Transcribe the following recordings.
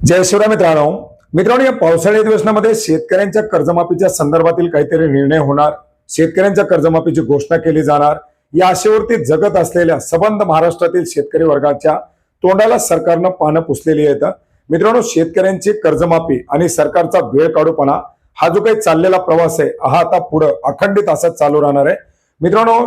जय शिवराय मित्रांनो. मित्रांनो या पावसाळी अधिवेशनामध्ये शेतकऱ्यांच्या कर्जमाफीच्या संदर्भातील काहीतरी निर्णय होणार. शेतकऱ्यांच्या कर्जमाफीची घोषणा केली जाणार. या आशेवरती जगत असलेल्या सबंध महाराष्ट्रातील शेतकरी वर्गाच्या तोंडाला सरकारनं पानं पुसलेली आहेत. मित्रांनो शेतकऱ्यांची कर्जमाफी आणि सरकारचा वेळ काढूपणा हा जो काही चाललेला प्रवास आहे हा आता पुढं अखंडित असाच चालू राहणार आहे. मित्रांनो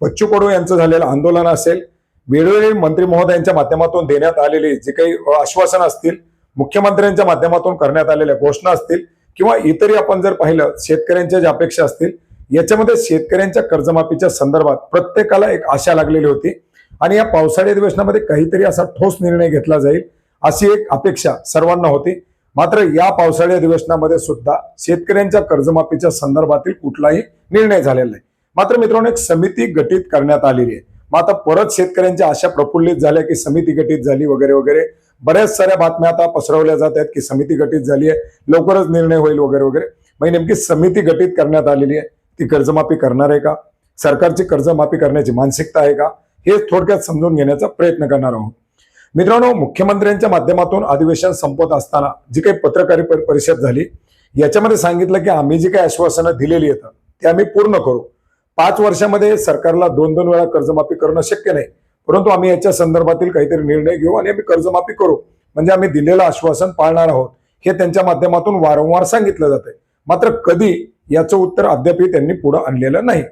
बच्चू कडू यांचं झालेलं आंदोलन असेल वेळोवेळी मंत्री महोदयांच्या माध्यमातून देण्यात आलेली जे काही आश्वासन असतील मुख्यमंत्र्यांच्या माध्यमातून करण्यात आलेल्या घोषणा असतील किंवा इतरही आपण जर पाहिलं शेतकऱ्यांच्या ज्या अपेक्षा असतील याच्यामध्ये शेतकऱ्यांच्या कर्जमाफीच्या संदर्भात प्रत्येकाला एक आशा लागलेली होती. आणि या पावसाळी अधिवेशनामध्ये काहीतरी असा ठोस निर्णय घेतला जाईल अशी एक अपेक्षा सर्वांना होती. मात्र या पावसाळी अधिवेशनामध्ये सुद्धा शेतकऱ्यांच्या कर्जमाफीच्या संदर्भातील कुठलाही निर्णय झालेला नाही. मात्र मित्रांनो एक समिती गठीत करण्यात आलेली आहे. मग आता परत शेतकऱ्यांच्या आशा प्रफुल्लित झाल्या की समिती गठीत झाली वगैरे वगैरे. बऱ्याच साऱ्या बातम्या आता पसरवल्या जात आहेत की समिती गठीत झाली आहे. लवकरच निर्णय होईल वगैरे वगैरे. मग नेमकी समिती गठीत करण्यात आलेली आहे. ती कर्जमाफी करणार आहे का? सरकारची कर्जमाफी करण्याची मानसिकता आहे का? हे थोडक्यात समजून घेण्याचा प्रयत्न करणार आहोत. मित्रांनो मुख्यमंत्र्यांच्या माध्यमातून अधिवेशन संपत असताना जी काही पत्रकार परिषद झाली याच्यामध्ये सांगितलं की आम्ही जी काही आश्वासनं दिलेली आहेत ते आम्ही पूर्ण करू. पाच वर्षामध्ये सरकारला दोन दोन वेळा कर्जमाफी करणं शक्य नाही. परंतु आम्ही याच्या संदर्भातील काहीतरी निर्णय घेऊ आणि आम्ही कर्जमाफी करू. म्हणजे आम्ही दिलेलं आश्वासन पाळणार आहोत. हे त्यांच्या माध्यमातून वारंवार सांगितलं जाते मात्र कधी याचं उत्तर अद्यापही त्यांनी पुढे आणलेलं नाही.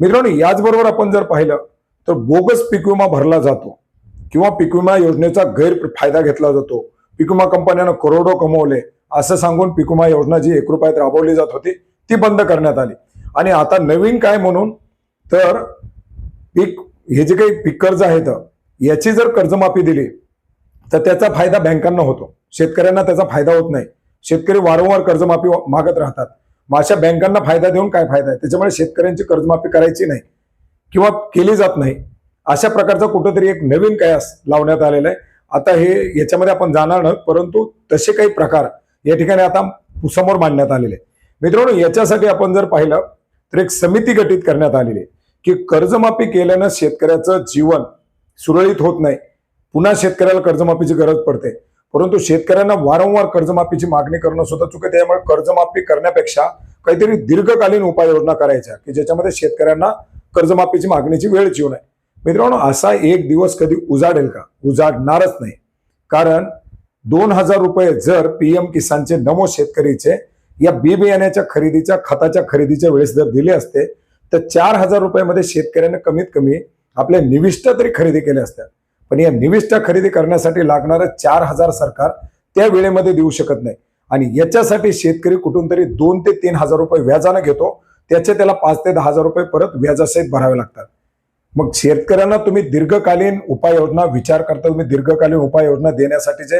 मित्रांनो याचबरोबर आपण जर पाहिलं तर बोगस पीक विमा भरला जातो. किंवा पीक विमा योजनेचा गैरफायदा घेतला जातो. पीक विमा कंपन्यानं करोडो कमवले. असं सांगून पीक विमा योजना जी एक रुपयात राबवली जात होती ती बंद करण्यात आली. आणि आता नवीन काय म्हणून? तर पीक हे जे काही पीक कर्ज आहेत याची जर कर्जमाफी दिली तर त्याचा फायदा बँकांना होतो. शेतकऱ्यांना त्याचा फायदा होत नाही. शेतकरी वारंवार कर्जमाफी मागत राहतात. मग अशा बँकांना फायदा देऊन काय फायदा आहे? त्याच्यामुळे शेतकऱ्यांची कर्जमाफी करायची नाही किंवा केली जात नाही. अशा प्रकारचा कुठंतरी एक नवीन कयास लावण्यात आलेला आहे. आता हे याच्यामध्ये आपण जाणार नाही परंतु तसे काही प्रकार या ठिकाणी आता समोर मांडण्यात आलेले आहे मित्रांनो याच्यासाठी आपण जर पाहिलं तर एक समिती गठीत करण्यात आलेली आहे. की कर्जमाफी केल्यानं शेतकऱ्याचं जीवन सुरळीत होत नाही. पुन्हा शेतकऱ्याला कर्जमाफीची गरज पडते. परंतु शेतकऱ्यांना वारंवार कर्जमाफीची मागणी करणं सुद्धा चुकीचं त्यामुळे कर्जमाफी करण्यापेक्षा काहीतरी दीर्घकालीन उपाययोजना करायच्या की ज्याच्यामध्ये शेतकऱ्यांना कर्जमाफीची मागणीची वेळ येऊ नये. मित्रांनो असा एक दिवस कधी उजाडेल का? उजाडणारच नाही. कारण दोन हजार रुपये जर पीएम किसानचे नमो शेतकरीचे या बी बियाण्याच्या खरेदीच्या खताच्या खरेदीच्या वेळेस जर दिले असते तर चार हजार रुपयामध्ये शेतकऱ्यानं कमीत कमी आपल्या निविष्ठा तरी खरेदी केल्या असत्या. पण या निविष्ठा खरेदी करण्यासाठी लागणारं चार हजार सरकार त्या वेळेमध्ये देऊ शकत नाही. आणि याच्यासाठी शेतकरी कुठून तरी दोन ते तीन हजार रुपये व्याजानं घेतो. त्याचे त्याला पाच ते दहा हजार रुपये परत व्याजासहित भरावे लागतात. मग शेतकऱ्यांना तुम्ही दीर्घकालीन उपाययोजना विचार करता तुम्ही दीर्घकालीन उपाययोजना देण्यासाठी जे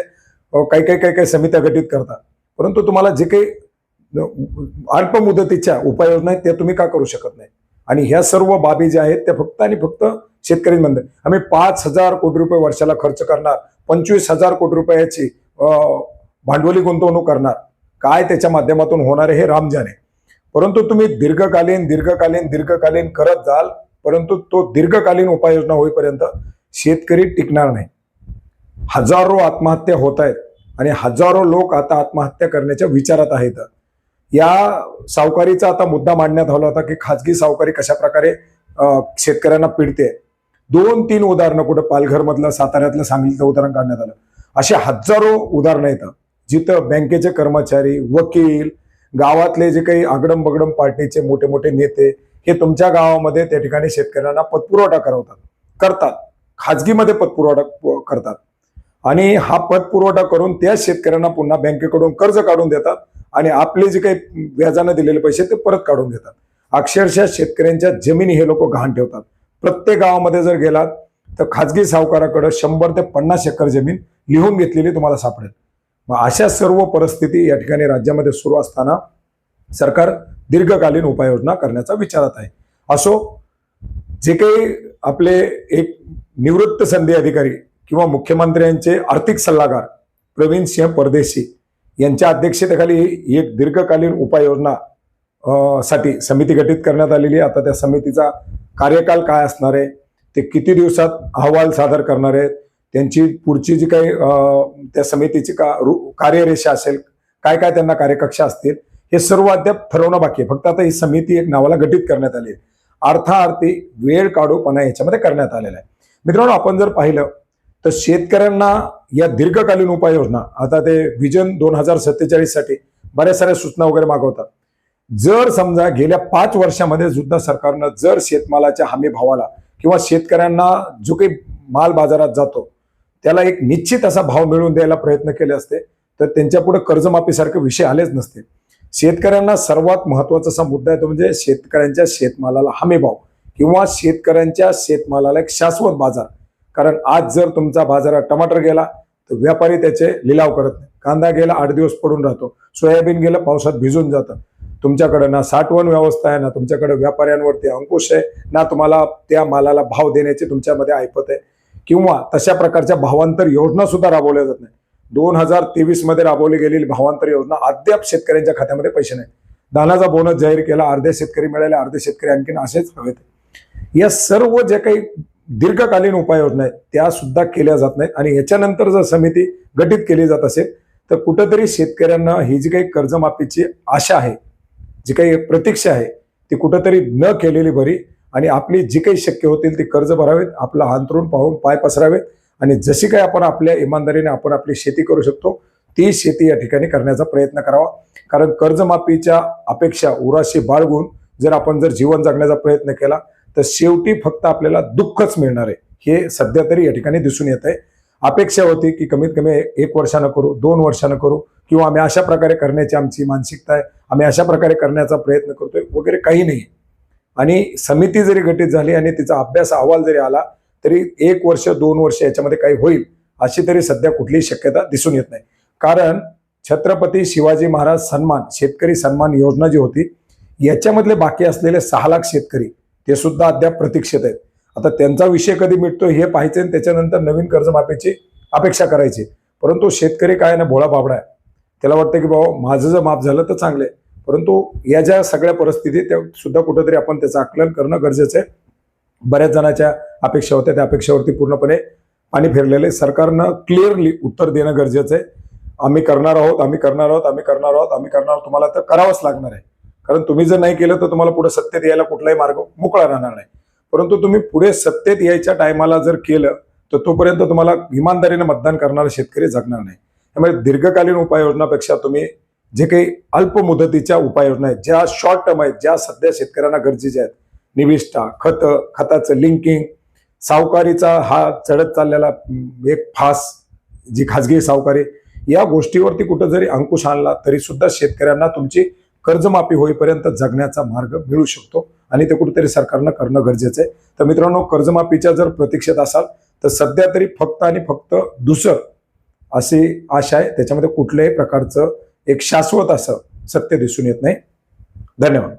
काही काही काही काही समित्या गठीत करता. परंतु तुम्हाला जे काही अल्प मुदतीच्या उपाययोजना आहेत त्या तुम्ही का करू शकत नाही? आणि ह्या सर्व बाबी ज्या आहेत त्या फक्त आणि फक्त शेतकऱ्यांमध्ये. आम्ही पाच हजार कोटी रुपये वर्षाला खर्च करणार. पंचवीस हजार कोटी रुपयाची भांडवली गुंतवणूक करणार. काय त्याच्या माध्यमातून होणार आहे हे राम जाणे. परंतु तुम्ही दीर्घकालीन दीर्घकालीन दीर्घकालीन करत जाल परंतु तो दीर्घकालीन उपाययोजना होईपर्यंत शेतकरी टिकणार नाही. हजारो आत्महत्या होत आहेत आणि हजारो लोक आता आत्महत्या करण्याच्या विचारात आहेत. या सावकारीचा आता मुद्दा मांडण्यात आला होता की खाजगी सावकारी कशा प्रकारे अं, शेतकऱ्यांना पिडते. दोन तीन उदाहरणं कुठं पालघरमधलं साताऱ्यातलं सांगलीचं उदाहरण काढण्यात आलं. असे हजारो उदाहरणं येतात. जिथं बँकेचे कर्मचारी वकील गावातले जे काही आगडम बगडम पार्टीचे मोठे मोठे नेते हे तुमच्या गावामध्ये त्या ठिकाणी शेतकऱ्यांना पतपुरवठा करवतात. करतात. खाजगीमध्ये पतपुरवठा करतात. आणि हा पतपुरवठा करून त्या शेतकऱ्यांना पुन्हा बँकेकडून कर्ज काढून देतात. आणि आपले जे काही व्याजानं दिलेले पैसे ते परत काढून घेतात. अक्षरशः शेतकऱ्यांच्या जमिनी हे लोक गहाण ठेवतात. प्रत्येक गावामध्ये जर गेलात तर खाजगी सावकाराकडे शंभर ते पन्नास एकर जमीन लिहून घेतलेली तुम्हाला सापडेल. मग अशा सर्व परिस्थिती या ठिकाणी राज्यामध्ये सुरू असताना सरकार दीर्घकालीन उपाययोजना करण्याचा विचारात आहे. असो जे काही आपले एक निवृत्त संधी अधिकारी किंवा मुख्यमंत्र्यांचे आर्थिक सल्लागार प्रवीण सिंह परदेशी यांच्या अध्यक्षतेखाली एक दीर्घकालीन उपाययोजना साठी समिती गठीत करण्यात आलेली आहे. आता त्या समितीचा कार्यकाल काय असणार आहे ते किती दिवसात अहवाल सादर करणार आहेत त्यांची पुढची जी काही त्या समितीची का रु- कार्यरेषा असेल काय काय त्यांना कार्यकक्षा असतील हे सर्व अद्याप ठरवणं बाकी आहे. फक्त आता ही समिती एक नावाला गठीत करण्यात आली आहे. अर्थार्थी वेळ काढूपणा याच्यामध्ये करण्यात आलेला आहे. मित्रांनो आपण जर पाहिलं तर शेतकऱ्यांना या दीर्घकालीन उपाययोजना आता ते विजन दोन हजार सत्तेचाळीससाठी बऱ्याच साऱ्या सूचना वगैरे मागवतात. जर समजा गेल्या पाच वर्षामध्ये सुद्धा सरकारनं जर शेतमालाच्या हमी भावाला किंवा शेतकऱ्यांना जो काही माल बाजारात जातो त्याला एक निश्चित असा भाव मिळवून द्यायला प्रयत्न केले असते तर त्यांच्या पुढे कर्जमाफीसारखे विषय आलेच नसते. शेतकऱ्यांना सर्वात महत्त्वाचा असा मुद्दा आहे तो म्हणजे शेतकऱ्यांच्या शेतमालाला हमी भाव किंवा शेतकऱ्यांच्या शेतमालाला एक शाश्वत बाजार. कारण आज जर तुमचा बाजारात टमाटर गेला तर व्यापारी त्याचे लिलाव करत नाही. कांदा गेला आठ दिवस पडून राहतो. सोयाबीन गेलं पावसात भिजून जातं. तुमच्याकडं ना साठवण व्यवस्था आहे ना तुमच्याकडे व्यापाऱ्यांवरती अंकुश आहे ना तुम्हाला त्या मालाला भाव देण्याची तुमच्यामध्ये ऐपत आहे. किंवा तशा प्रकारच्या भावांतर योजना सुद्धा राबवल्या जात नाही. दोन हजार तेवीसमध्ये राबवली गेलेली भावांतर योजना अद्याप शेतकऱ्यांच्या खात्यामध्ये पैसे नाही धानाचा बोनस जाहीर केला अर्धे शेतकरी मिळाले अर्धे शेतकरी आणखीन असेच हवेत. या सर्व जे काही दीर्घकालीन उपाययोजना आहेत त्या सुद्धा केल्या जात नाहीत. आणि याच्यानंतर जर समिती गठीत केली जात असेल तर कुठंतरी शेतकऱ्यांना ही जी काही कर्जमाफीची आशा आहे जी काही प्रतीक्षा आहे ती कुठंतरी न केलेली बरी आणि आपली जी काही शक्य होतील ती कर्ज भरावेत आपला अंतरून पाहून पाय पसरावेत आणि जशी काही आपण आपल्या इमानदारीने आपण आपली शेती करू शकतो ती शेती या ठिकाणी करण्याचा प्रयत्न करावा. कारण कर्जमाफीच्या अपेक्षा उराशी बाळगून जर आपण जर जीवन जगण्याचा प्रयत्न केला तर शेवटी फक्त आपल्याला दुःखच मिळणार आहे. हे सध्या तरी या ठिकाणी दिसून येत आहे अपेक्षा होती की कमीत कमी एक वर्षानं करू दोन वर्षानं करू किंवा आम्ही अशा प्रकारे करण्याची आमची मानसिकता आहे आम्ही अशा प्रकारे करण्याचा प्रयत्न करतोय वगैरे काही नाही. आणि समिती जरी गठीत झाली आणि तिचा अभ्यास अहवाल जरी आला तरी एक वर्ष दोन वर्ष याच्यामध्ये काही होईल अशी तरी सध्या कुठलीही शक्यता दिसून येत नाही. कारण छत्रपती शिवाजी महाराज सन्मान शेतकरी सन्मान योजना जी होती याच्यामधले बाकी असलेले सहा लाख शेतकरी ते सुद्धा अद्याप प्रतीक्षेत आहेत. आता त्यांचा विषय कधी मिटतो हे पाहायचे आणि त्याच्यानंतर नवीन कर्जमाफीची अपेक्षा करायची. परंतु शेतकरी काय ना भोळा बाबडा आहे. त्याला वाटतं की बाबा माझं जर माफ झालं तर चांगलं आहे. परंतु या ज्या सगळ्या परिस्थितीत त्या सुद्धा कुठंतरी आपण त्याचं आकलन करणं गरजेचं आहे. बऱ्याच जणांच्या अपेक्षा होत्या त्या अपेक्षावरती पूर्णपणे पाणी फिरलेलं आहे. सरकारनं क्लिअरली उत्तर देणं गरजेचं आहे. आम्ही करणार आहोत आम्ही करणार आहोत आम्ही करणार आहोत आम्ही करणार आहोत तुम्हाला तर करावंच लागणार आहे. कारण तुम्ही जर नाही केलं तर तुम्हाला पुढे सत्तेत यायला कुठलाही मार्ग मोकळा राहणार नाही. परंतु तुम्ही पुढे सत्तेत यायच्या टायमाला जर केलं तर तोपर्यंत तुम्हाला इमानदारीने मतदान करणारे शेतकरी जगणार नाही. त्यामुळे दीर्घकालीन उपाययोजनापेक्षा तुम्ही जे काही अल्प मुदतीच्या उपाययोजना आहेत ज्या शॉर्ट टर्म आहेत ज्या सध्या शेतकऱ्यांना गरजेच्या आहेत निविष्ठा खत खताचं लिंकिंग सावकारीचा हा चढत चाललेला एक फास जी खाजगी सावकारी या गोष्टीवरती कुठं जरी अंकुश आणला तरी सुद्धा शेतकऱ्यांना तुमची कर्जमाफी होईपर्यंत जगण्याचा मार्ग मिळू शकतो आणि ते कुठेतरी सरकारनं करणं गरजेचं आहे. तर मित्रांनो कर्जमाफीच्या जर प्रतीक्षेत असाल तर सध्या तरी फक्त आणि फक्त दुसरं अशी आशा आहे. त्याच्यामध्ये कुठल्याही प्रकारचं एक शाश्वत असं सत्य दिसून येत नाही. धन्यवाद.